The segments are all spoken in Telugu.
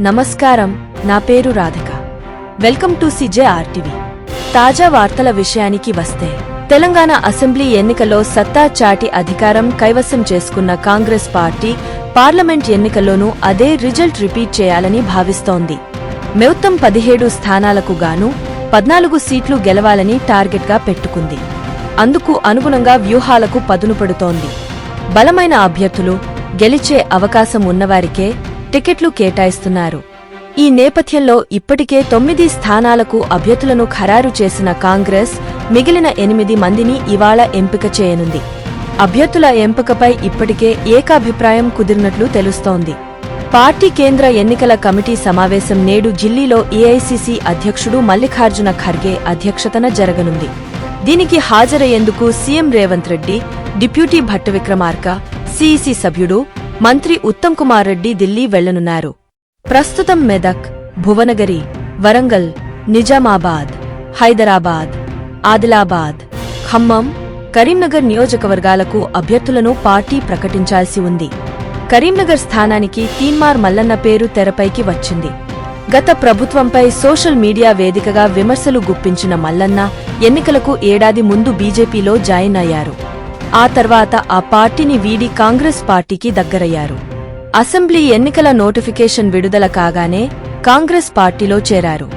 నమస్కారం నా పేరు Radhika. Welcome to CJ RTV. తాజా వార్తల విషయానికి వస్తే తెలంగాణ అసెంబ్లీ ఎన్నికల్లో సత్తా చాటి అధికారం కైవసం చేసుకున్న కాంగ్రెస్ పార్టీ పార్లమెంట్ ఎన్నికల్లోనూ అదే రిజల్ట్ రిపీట్ చేయాలని భావిస్తోంది. మెౌత్తం పదిహేడు స్థానాలకు గాను పద్నాలుగు సీట్లు గెలవాలని టార్గెట్గా పెట్టుకుంది. అందుకు అనుగుణంగా వ్యూహాలకు పదును పడుతోంది. బలమైన అభ్యర్థులు గెలిచే అవకాశం ఉన్నవారికే టికెట్లు కేటాయిస్తున్నారు. ఈ నేపథ్యంలో ఇప్పటికే తొమ్మిది స్థానాలకు అభ్యర్థులను ఖరారు చేసిన కాంగ్రెస్ మిగిలిన ఎనిమిది మందిని ఇవాళ ఎంపిక చేయనుంది. అభ్యర్థుల ఎంపికపై ఇప్పటికే ఏకాభిప్రాయం కుదిరినట్లు తెలుస్తోంది. పార్టీ కేంద్ర ఎన్నికల కమిటీ సమావేశం నేడు ఢిల్లీలో ఏఐసిసి అధ్యక్షుడు మల్లికార్జున ఖర్గే అధ్యక్షతన జరగనుంది. దీనికి హాజరయ్యేందుకు CM Revanth Reddy deputy Bhatti Vikramarka CEC సభ్యుడు మంత్రి ఉత్తమ్ కుమార్ రెడ్డి ఢిల్లీ వెళ్ళనున్నారు. ప్రస్తుతం మెదక్ భువనగిరి వరంగల్ నిజామాబాద్ హైదరాబాద్ ఆదిలాబాద్ ఖమ్మం కరీంనగర్ నియోజకవర్గాలకు అభ్యర్థులను పార్టీ ప్రకటించాల్సి ఉంది. కరీంనగర్ స్థానానికి తీన్మార్ మల్లన్న పేరు తెరపైకి వచ్చింది. గత ప్రభుత్వంపై సోషల్ మీడియా వేదికగా విమర్శలు గుప్పించిన మల్లన్న ఎన్నికలకు ఏడాది ముందు బీజేపీలో జాయిన్ అయ్యారు. ఆ తర్వాత ఆ పార్టీని వీడి కాంగ్రెస్ పార్టీకి దగ్గరయ్యారు. అసెంబ్లీ ఎన్నికల నోటిఫికేషన్ విడుదల కాగానే కాంగ్రెస్ పార్టీలో చేరారు.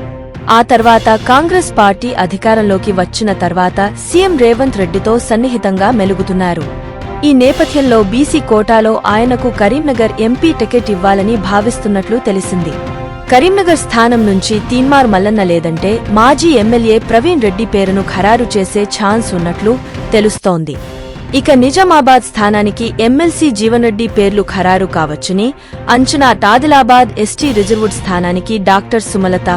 ఆ తర్వాత కాంగ్రెస్ పార్టీ అధికారంలోకి వచ్చిన తర్వాత సీఎం రేవంత్ రెడ్డితో సన్నిహితంగా మెలుగుతున్నారు. ఈ నేపథ్యంలో బీసీ కోటాలో ఆయనకు కరీంనగర్ ఎంపీ టికెట్ ఇవ్వాలని భావిస్తున్నట్లు తెలిసింది. కరీంనగర్ స్థానం నుంచి తీన్మార్ మల్లన్న లేదంటే మాజీ ఎమ్మెల్యే ప్రవీణ్ రెడ్డి పేరును ఖరారు చేసే ఛాన్స్ ఉన్నట్లు తెలుస్తోంది. ఇక నిజామాబాద్ స్థానానికి ఎమ్మెల్సీ జీవన్రెడ్డి పేర్లు ఖరారు కావచ్చని అంచనా టాదిలాబాద్ ఎస్టీ రిజర్వుడ్ స్థానానికి డాక్టర్ సుమలత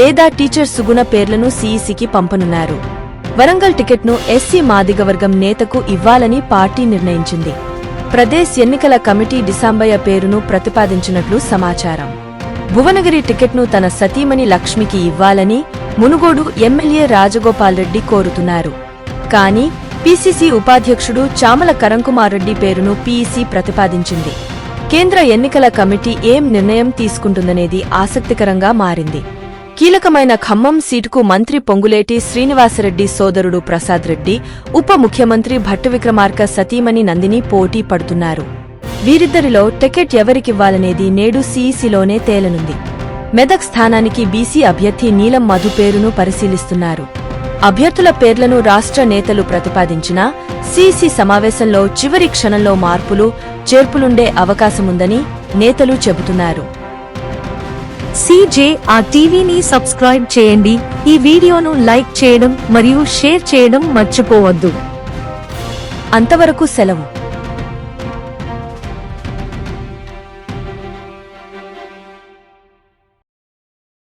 లేదా టీచర్ సుగుణ పేర్లను సీఈసీకి పంపనున్నారు. వరంగల్ టికెట్ను ఎస్సీ మాదిగవర్గం నేతకు ఇవ్వాలని పార్టీ నిర్ణయించింది. ప్రదేశ్ ఎన్నికల కమిటీ డిసాంబయ్య పేరును ప్రతిపాదించినట్లు సమాచారం. భువనగిరి టికెట్ను తన సతీమణి లక్ష్మికి ఇవ్వాలని మునుగోడు ఎమ్మెల్యే రాజగోపాల్ రెడ్డి కోరుతున్నారు. కానీ పీసీసీ ఉపాధ్యక్షుడు చామల కరంకుమార్ రెడ్డి పేరును పీఈసీ ప్రతిపాదించింది. కేంద్ర ఎన్నికల కమిటీ ఏం నిర్ణయం తీసుకుంటుందనేది ఆసక్తికరంగా మారింది. కీలకమైన ఖమ్మం సీటుకు మంత్రి పొంగులేటి శ్రీనివాసరెడ్డి సోదరుడు ప్రసాద్ రెడ్డి ఉప ముఖ్యమంత్రి భట్టు విక్రమార్క సతీమణి నందిని పోటీ పడుతున్నారు. వీరిద్దరిలో టికెట్ ఎవరికివ్వాలనేది నేడు సీఈసీలోనే తేలనుంది. మెదక్ స్థానానికి బీసీ అభ్యర్థి నీలం మధు పేరును పరిశీలిస్తున్నారు. అభ్యర్థుల పేర్లను రాష్ట్ర నేతలు ప్రతిపాదించినా సీసీ సమావేశంలో చివరి క్షణంలో మార్పులు చేర్పులుండే అవకాశముందని నేతలు చెబుతున్నారు. సిజే ఆ టీవీని సబ్స్క్రైబ్ చేయండి. ఈ వీడియోను లైక్ చేయడం మరియు షేర్ చేయడం మర్చిపోవద్దు. అంతవరకు సెలవు.